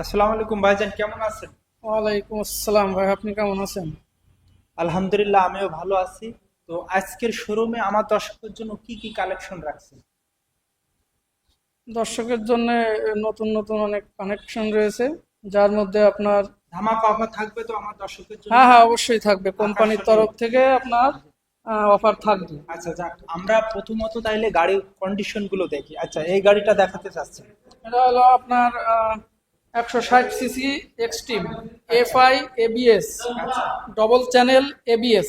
আসসালামু আলাইকুম ভাইজান কেমন আছেন? ওয়ালাইকুম আসসালাম ভাই আপনি কেমন আছেন? আলহামদুলিল্লাহ আমিও ভালো আছি। তো আজকের শোরুমে আমার দর্শকের জন্য কি কি কালেকশন রাখছেন? দর্শকের জন্য নতুন নতুন অনেক কানেকশন রয়েছে যার মধ্যে আপনার ধামাকা অফার থাকবে তো আমার দর্শকের জন্য? হ্যাঁ হ্যাঁ অবশ্যই থাকবে। কোম্পানির তরফ থেকে আপনার অফার থাকবে। আচ্ছা যাক আমরা প্রথমত তাইলে গাড়ির কন্ডিশনগুলো দেখি। আচ্ছা এই গাড়িটা দেখাতে চাচ্ছেন এটা হলো আপনার একশো ষাট CC Xtreme FI ABS double channel ABS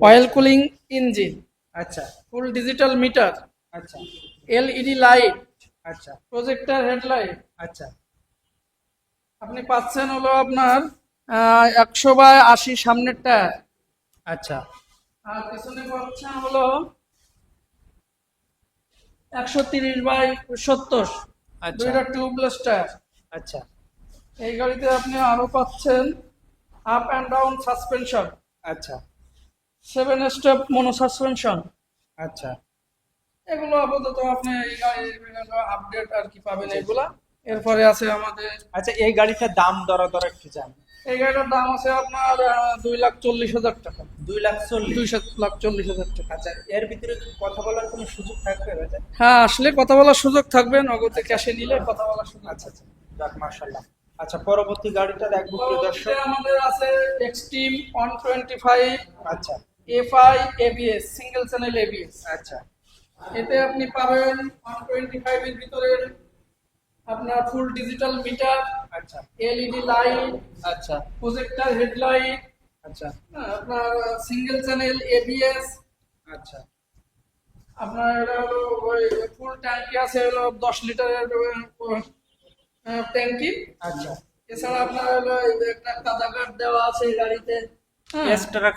oil cooling engine আচ্ছা। ফুল ডিজিটাল মিটার আচ্ছা। এলইডি লাইট আচ্ছা। প্রজেক্টর হেডলাইট আচ্ছা। আপনি পাচ্ছেন হলো আপনার একশো বাই আশি সামনের টায়ার আচ্ছা। আর পেছনে পাচ্ছেন হলো একশো তিরিশ বাই সত্তর। আচ্ছা। দুইটা টিউবলেস টায়ার আচ্ছা। এই গাড়িতে আপনি আরও পাচ্ছেন আপ অ্যান্ড ডাউন সাসপেনশন আচ্ছা। সেভেন স্টেপ মনো সাসপেনশন আচ্ছা। এগুলো আপাতত আপনি এই গাড়ির আপডেট আর কি পাবেন এগুলা। এরপরে আছে আমাদের আচ্ছা এই গাড়িটার দাম দরা দরা একটু জানি। এই গাড়িটার দাম আছে আপনার দুই লাখ চল্লিশ হাজার টাকা। দুই লাখ চল্লিশ? দুই লাখ চল্লিশ হাজার টাকা। আচ্ছা এর ভিতরে কথা বলার কোনো সুযোগ থাকবে? হ্যাঁ আসলে কথা বলার সুযোগ থাকবে নগদে ক্যাশে নিলে কথা বলার সুযোগ আচ্ছা আচ্ছা। যাক মাশাল্লাহ আচ্ছা পরবর্তী গাড়িটা দেখব প্রিয় দর্শক। আমাদের আছে এক্সট্রিম ওয়ান টোয়েন্টি ফাইভ আচ্ছা। FI ABS single channel ABS আচ্ছা। এতে আপনি পাবেন ওয়ান টোয়েন্টি ফাইভ এর ভিতরে আপনার ফুল ডিজিটাল মিটার আচ্ছা। এলইডি লাইট আচ্ছা। প্রজেক্টর হেডলাইট আচ্ছা। আপনার সিঙ্গেল চ্যানেল এবিএস আচ্ছা। আপনার এটা হলো ওই ফুল ট্যাঙ্কি আছে হলো দশ লিটারের ট্যাঙ্কি আচ্ছা। এছাড়া আপনার হলো এই একটা কাদা দেওয়া আছে গাড়িতে। হ্যাঁ।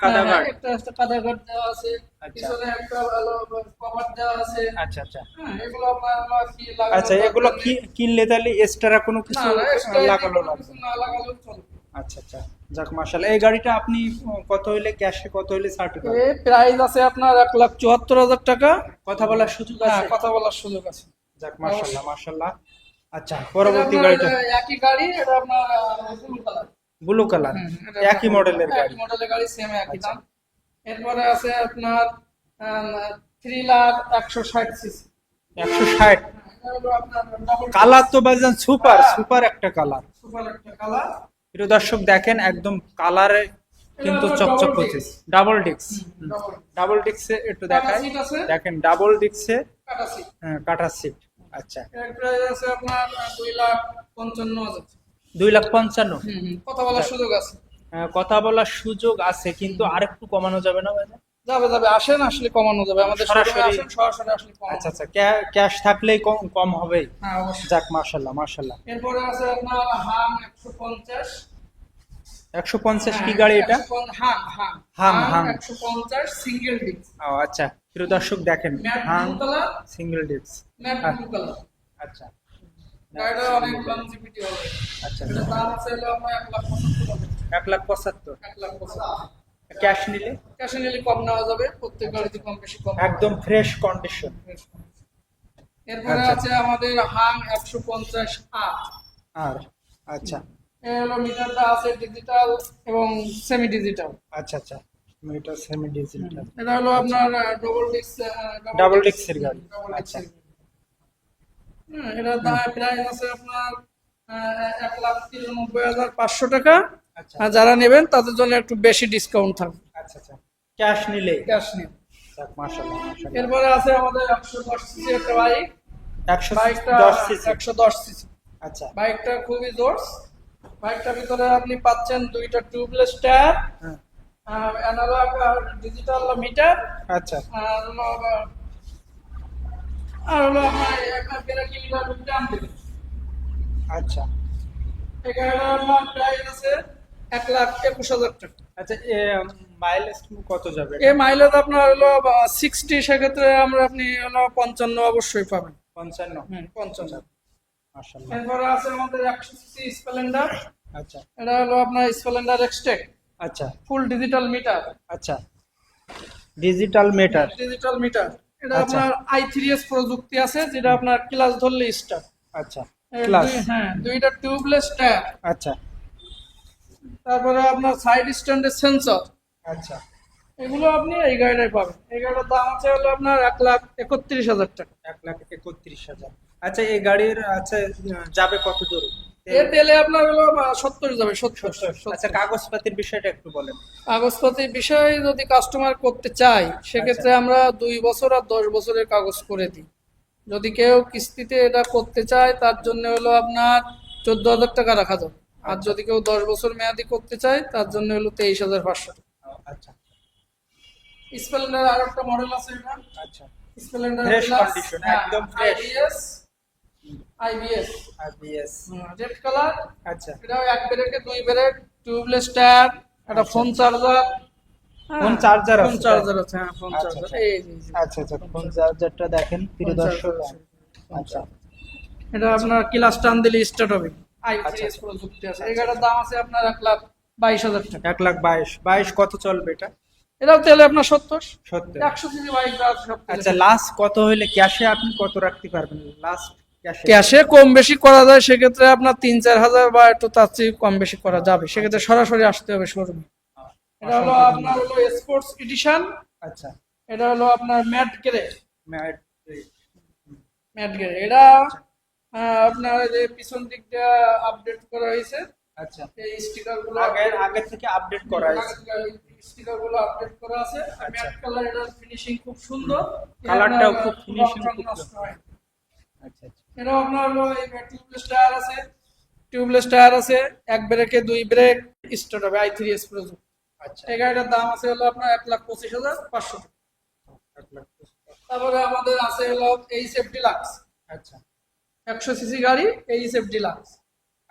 কাদা হ্যাঁ, একটা একটা কাদা গার্ড দেওয়া আছে। আচ্ছা। পিছনে একটা ভালো কভার দেওয়া আছে। আচ্ছা আচ্ছা। হ্যাঁ এগুলো আপনার কি লাগানো আচ্ছা এগুলো কি কিনলে তাহলে এক্সট্রা কোনো কিছু লাগানো লাগবে? না লাগালেও চলবে। আচ্ছা আচ্ছা। যাক মাশাল্লাহ এই গাড়িটা আপনি কত হইলে ক্যাশে কত হইলে প্রাইস আছে আপনার এক লাখ চুয়াত্তর হাজার টাকা। কথা বলার সুযোগ হ্যাঁ আছে কথা বলার সুযোগ আছে। যাক মাশাল্লাহ মাশাল্লাহ আচ্ছা পরবর্তী গাড়িটা? একই গাড়ি এটা আপনার ব্লু কালার ব্লু কালার একই মডেলের গাড়ি। একই মডেলের গাড়ি সেম একই আচ্ছা। দাম। এরপরে আছে আপনার থ্রি লাখ একশো ষাট সিসি একশো ষাট। কালার তো বাজান সুপার সুপার একটা কালার সুপার একটা কালার প্রিয় দর্শক দেখেন একদম কালারে কিন্তু চকচক করছে ডাবল ডিক্স ডাবল ডিক্সে একটু দেখায় দেখেন ডাবল ডিক্সে কাটা সিট কাটার সিট আচ্ছা। এর প্রাইস আছে আপনার দুই লাখ পঞ্চান্ন হাজার। দুই লাখ পঞ্চান্ন? হুম, হুম, কথা বলার সুযোগ আছে। আহ, কথা বলার সুযোগ আছে কিন্তু আরেকটু কমানো যাবে না? যাবে যাবে আসেন আসলে কমানো যাবে। আমাদের সরাসরি- আসেন সরাসরি আসলে আচ্ছা আচ্ছা ক্যাশ থাকলেই কম কম হবে হ্যাঁ অবশ্যই। যাক মার্শাল্লাহ মার্শাল্লাহ এরপরে আছে আপনার হাম একশো পঞ্চাশ। একশো পঞ্চাশ কি গাড়ি এটা? হাম। হাম হাম, হাম। একশো পঞ্চাশ সিঙ্গেল ডিস্ক। ও আচ্ছা। প্রিয় দর্শক দেখেন হ্যাঁ সিঙ্গেল ডিস্ক হ্যাঁ। আচ্ছা। আচ্ছা। এক লাখ পঁচাত্তর ক্যাশ নিলে? ক্যাশে নিলে কম নেওয়া যাবে। প্রত্যেক গাড়িতে কম বেশি কম একদম ফ্রেশ কন্ডিশন এরপরে আচ্ছা। আছে আমাদের হাং একশো পঞ্চাশ আর। আচ্ছা। এ হলো মিটারটা আছে ডিজিটাল এবং সেমি ডিজিটাল আচ্ছা আচ্ছা। মিটার সেমি ডিজিটাল এটা হলো আপনার ডবল ডিস্ক disc এর গাড়ি। আচ্ছা। আচ্ছা এটা দাম প্রাইস আছে আপনার এক লাখ তিরানব্বই হাজার পাঁচশো টাকা। আচ্ছা। আর যারা নেবেন তাদের জন্য একটু বেশি ডিসকাউন্ট থাকবে। আচ্ছা আচ্ছা। ক্যাশ নিলে? ক্যাশ মাশাআল্লাহ এরপরে আছে আমাদের একশো দশ সিসি একটা বাইক একশো দশ সিসি একশো দশ সিসি আচ্ছা। বাইকটা খুবই জোরস। বাইকটার ভিতরে আপনি পাচ্ছেন দুইটা টিউবলেস টায়ার হ্যাঁ, অ্যানালগ আর ডিজিটাল মিটার আচ্ছা। আর হলো আর হলো আপনার একটা পেরাকি দাম দেবে আচ্ছা। এখানে আপনার প্রাইস আছে এক লাখ একুশ হাজার টাকা। আচ্ছা মাইলেজ কত যাবে? এই মাইলেজ আপনার হলো সিক্সটি সেক্ষেত্রে আমরা আপনি হলো পঞ্চান্ন অবশ্যই পাবেন। পঞ্চান্ন? হুম পঞ্চান্ন। মাশাআল্লাহ। এরপরে আছে আমাদের একশো সিসি স্প্লেন্ডার। আচ্ছা। এটা হলো আপনার স্প্লেন্ডার এক্সটেক আচ্ছা। ফুল ডিজিটাল মিটার আচ্ছা। ডিজিটাল মিটার ডিজিটাল মিটার এটা আচ্ছা। আপনার আই থ্রি এস প্রযুক্তি আছে যেটা আপনার ক্লাস ধরলে স্টার্ট আচ্ছা. দুই- হ্যাঁ দুইটা টিউবলেস টায়ার আচ্ছা। তারপরে আপনার সাইড স্ট্যান্ডের সেন্সর আচ্ছা। এগুলো আপনি এই গাড়িটাই পাবেন। এই গাড়িটার দাম আছে হলো আপনার এক লাখ একত্রিশ হাজার টাকা। এক লাখ একত্রিশ হাজার। আচ্ছা এই গাড়ির আচ্ছা যাবে কত দূর? এ তেলে আপনার হলো সত্তর যাবে সত্তর। আচ্ছা কাগজপাতির বিষয়টা একটু বলেন। কাগজপাতি বিষয় যদি কাস্টমার করতে চায় সেক্ষেত্রে আমরা দুই বছর আর দশ বছরের কাগজ করে দিই। যদি কেউ কিস্তিতে এটা করতে চায় তার জন্য হলো আপনার চোদ্দ হাজার টাকা রাখা যাবে। আর যদি কেউ দশ বছর মেয়াদি করতে চায় তার জন্য হলো তেইশ হাজার পাঁচশো টাকা। আচ্ছা। স্প্লেন্ডার আর একটা মডেল আছে এটা আচ্ছা। স্প্লেন্ডার একদম fresh. IBS IBS red colour আচ্ছা। এটাও এক ব্রেকে দুই ব্রেক। টিউবলেস টায়ার একটা phone charger phone charger phone charger আছে হ্যাঁ ফোন আচ্ছা, চার্জার আচ্ছা। এই যে, এই। আচ্ছা আচ্ছা ফোন চার্জারটা দেখেন প্রিয় দর্শক। আচ্ছা। এটা আপনার ক্লাস টান দিলে স্টার্ট হবে। আই আচ্ছা। থ্রি প্রযুক্তি আছে। গাড়ির দাম আছে আপনার এক লাখ বাইশ হাজার টাকা। এক লাখ বাইশ। বাইশ কত চলবে এটা? এটাও তেলে আপনার সত্তর। সত্তর। একশো সিসি বাইক। আচ্ছা লাস্ট কত হইলে ক্যাশে আপনি কত রাখতে পারবেন? লাস্ট ক্যাশে। কম বেশি করা যায় সেক্ষেত্রে আপনার তিন চার হাজার বা একটু তার চেয়ে কম বেশি করা যাবে। সেক্ষেত্রে সরাসরি আসতে হবে শোরুমে এটা হলো আপনার হলো স্পোর্টস এডিশন আচ্ছা। এটা হলো আপনার matte grey matte matte grey এটা আপনার যে পিছন দিকটা আপডেট করা হয়েছে। আচ্ছা। এই স্টিকারগুলো আগের আগে থেকে আপডেট করা হয়েছে। স্টিকারগুলো আপডেট করা আছে। ম্যাট কালার এটার ফিনিশিং খুব সুন্দর। কালারটাও খুব রং খুব না। আচ্ছা আচ্ছা। এটা আপনার হলো এই টিউবলেস টায়ার আছে। টিউবলেস টায়ার আছে এক ব্রেকে দুই ব্রেক স্টার্ট হবে আই থ্রি এক্সপ্রেস আচ্ছা। এই গাড়িটার দাম আছে হলো আপনার এক লাখ পঁচিশ হাজার পাঁচশো টাকা। তারপরে আমাদের আছে হলো এইচ এফ ডিলাক্স আচ্ছা। একশো সিসি গাড়ি এইচ এফ ডিলাক্স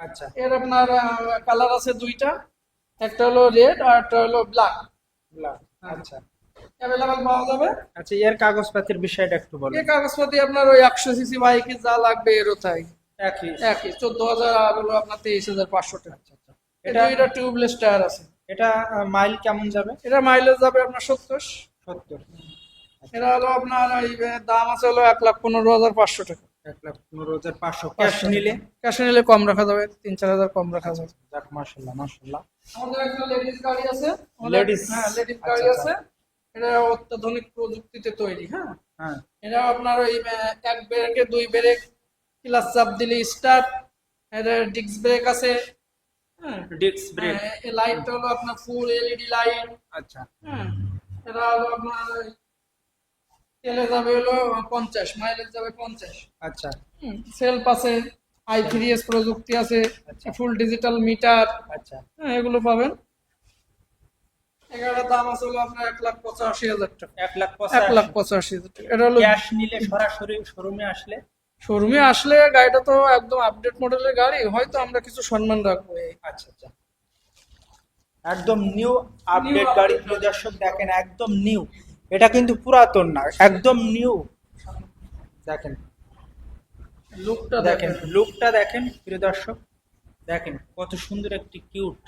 আচ্ছা। এর আপনার কালার আছে দুইটা। একটা হলো রেড আর একটা হলো ব্ল্যাক লাখ। আচ্ছা। অ্যাভেলেবেল পাওয়া যাবে। আচ্ছা এর কাগজপাতির বিষয়টা একটু বলেন। এই কাগজপাতি আপনার ওই একশো সিসি বাইকে যা লাগবে এরও তাই। একই। একই চোদ্দ হাজার আর হলো আপনার তেইশ হাজার পাঁচশো টাকা। আচ্ছা আচ্ছা। এটা এটা টিউবলেস টায়ার আছে। এটা মাইল কেমন যাবে? এটা মাইলেজ যাবে আপনার সত্তর। সত্তর। এটা হলো আপনার এই দাম আছে হলো এক লাখ পনেরো হাজার পাঁচশো টাকা। এক লাখ পনেরো হাজার পাঁচশো। ক্যাশ নিলে? ক্যাশে নিলে কম রাখা যাবে তিন চার হাজার কম রাখা যাবে। যাক মার্শাল্লাহ মার্শাল্লাহ আমাদের একটা লেডিস গাড়ি আছে। Ladies? হ্যাঁ লেডিস আচ্ছা, গাড়ি আচ্ছা। আছে। এটা অত্যাধুনিক প্রযুক্তিতে তৈরি হ্যাঁ? হ্যাঁ। এটা আপনার ওই এক ব্রেকে দুই ব্রেক ক্লাস চাপ দিলে স্টার্ট এটা ডিস্ক ব্রেক আছে হ্যাঁ? ডিস্ক ব্রেক হ্যাঁ, এই লাইটটা হলো আপনার ফুল এলইডি লাইট আচ্ছা। হ্যাঁ এটা হলো আপনার ওই তেলে যাবে হলো পঞ্চাশ মাইলেজ যাবে পঞ্চাশ। আচ্ছা। সেলফ আছে আই থ্রি এস প্রযুক্তি আছে। ফুল ডিজিটাল মিটার আচ্ছা। হ্যাঁ এগুলো পাবেন। এগারোটার দাম আছে হলো আপনার এক লাখ পঁচাশি হাজার টাকা। এক লাখ এক লাখ পঁচাশি হাজার টাকা। এটা হলো ক্যাশ নিলে সরাসরি শোরুমে আসলে? শোরুমে আসলে গাড়িটা তো একদম আপডেট মডেলের গাড়ি হয়তো আমরা কিছু সম্মান রাখব আচ্ছা আচ্ছা। একদম নিউ আপডেট গাড়ি প্রিয় দর্শক দেখেন একদম নিউ এটা কিন্তু পুরাতন না একদম নিউ দেখেন। লুকটা দেখেন দেখেন। লুকটা দেখেন প্রিয় দর্শক। দেখেন কত সুন্দর একটি কিউট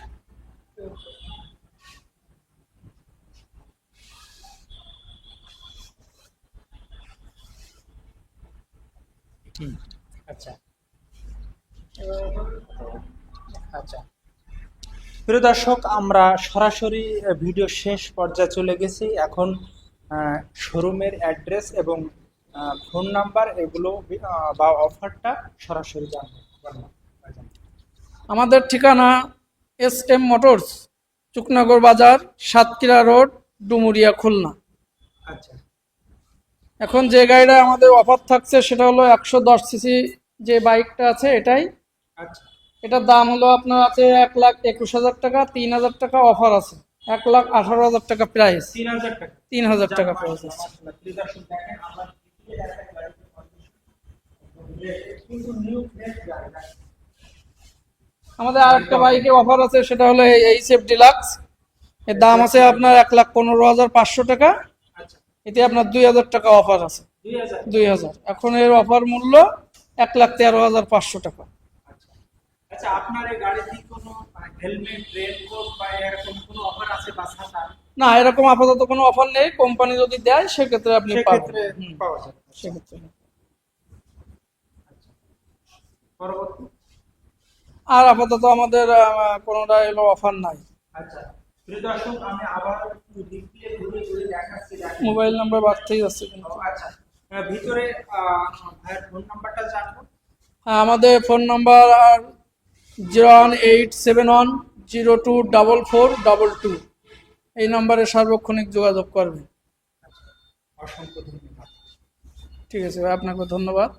আচ্ছা। আচ্ছা। প্রিয় দর্শক আমরা সরাসরি ভিডিও শেষ পর্যায়ে চলে গেছি। এখন শোরুমের অ্যাড্রেস এবং ফোন নাম্বার এগুলো বা অফারটা সরাসরি জানব। আমাদের ঠিকানা এস এম মোটরস চুকনগর বাজার সাতক্ষীরা রোড ডুমুরিয়া খুলনা। আচ্ছা। এখন যে গাড়িটা আমাদের অফার থাকছে সেটা হলো একশো দশ সিসি যে বাইকটা আছে এটাই। আচ্ছা। এটার দাম হলো আপনার আছে এক লাখ একুশ হাজার টাকা তিন হাজার টাকা অফার আছে। এক লাখ আঠারো হাজার টাকা প্রাইস তিন হাজার টাকা। তিন হাজার টাকা প্রাইস আছে। আমাদের আরেকটা বাইকে অফার আছে সেটা হলো এই সেফ ডিলাক্স এর দাম আছে আপনার এক লাখ পনেরো হাজার পাঁচশো টাকা। এতে আপনার দুই হাজার টাকা অফার আছে। দুই হাজার? এখন এর অফার মূল্য এক লাখ তেরো হাজার পাঁচশো টাকা। আচ্ছা। আচ্ছা ছাতা? না এরকম আপাতত কোনো অফার নেই। কোম্পানি যদি দেয় সেক্ষেত্রে আপনি পাবেন। সেক্ষেত্রে পরবর্তী? আর আপাতত আমাদের আহ, কোনোটাই হলো অফার নাই। আচ্ছা। দর্শক আমি আবার ডিসপ্লে ঘুরে ঘুরে দেখাচ্ছি মোবাইল নাম্বার বাড়তেই যাচ্ছে কিন্তু। আচ্ছা। ভিতরে ভাইয়ের ফোন নাম্বারটা জানব? হ্যাঁ, আমাদের phone number zero one eight seven one zero two double four double two. এই নাম্বারে সার্বক্ষণিক যোগাযোগ করবেন। অসংখ্য ধন্যবাদ। ঠিক আছে ভাই আপনাকে ধন্যবাদ।